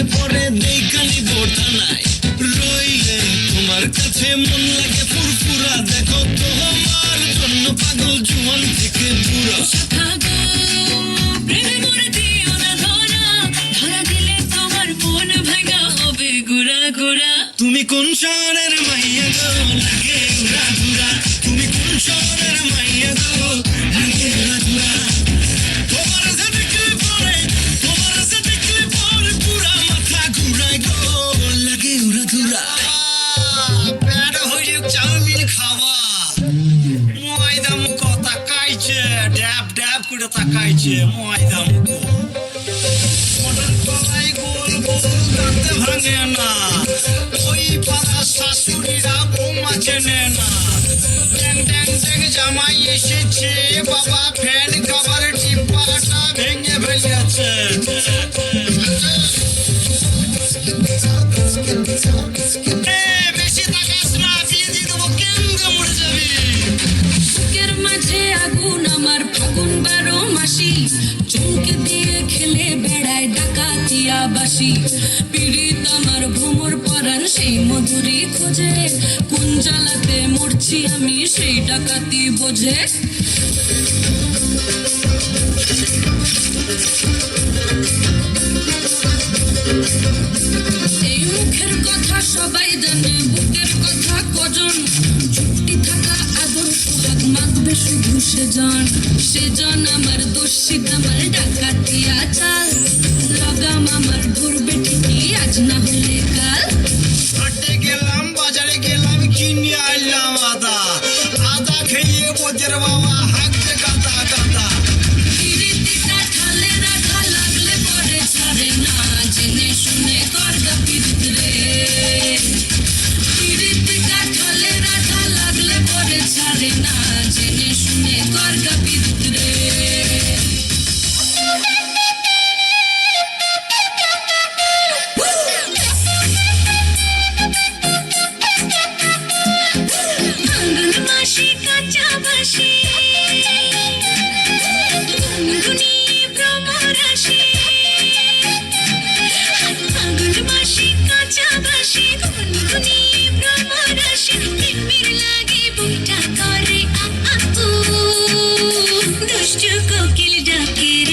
ধরলে পরে থানায়। রইলে তোমার কাছে মন লাগে ফুরফুরা। দেখো তোমার জন্য পাগল জুয়ান থেকে গুড়া তুমি কোন শহরের মাইয়া গো? লাগে ধুরা। তুমি কোন শহরের মাইয়া গো? ড্যাব ড্যাব করে তাকাইছে ময়দা মুখ মটর কলাই গোল গোল করতে ভাঙে না ওই পাড়া শাশুড়িরা বৌমা চেনে না ড্যাং ড্যাং ড্যাং জামাই এসেছে চুমকে দিয়ে খেলে বেড়ায় ডাকাতিয়া বাসি পীড়িত আমার ভ্রমর পরাণ সেই মধুরি খোঁজে। কোন জ্বালাতে মরছি আমি সেই ডাকাতি বোঝে। এই মুখের কথা সবাই সেজন সেজন আমার দোষিত, আমার ডাকাতিয়া চাল লাগাম আমার ধরবে ঠিকই আজ না হলে কাল? হাটে গেলাম, বাজারে গেলাম, কিনে আনলাম আদা। আদা খেয়ে বোঝের বাবা Вишни, горько пить কোকিল ডাকে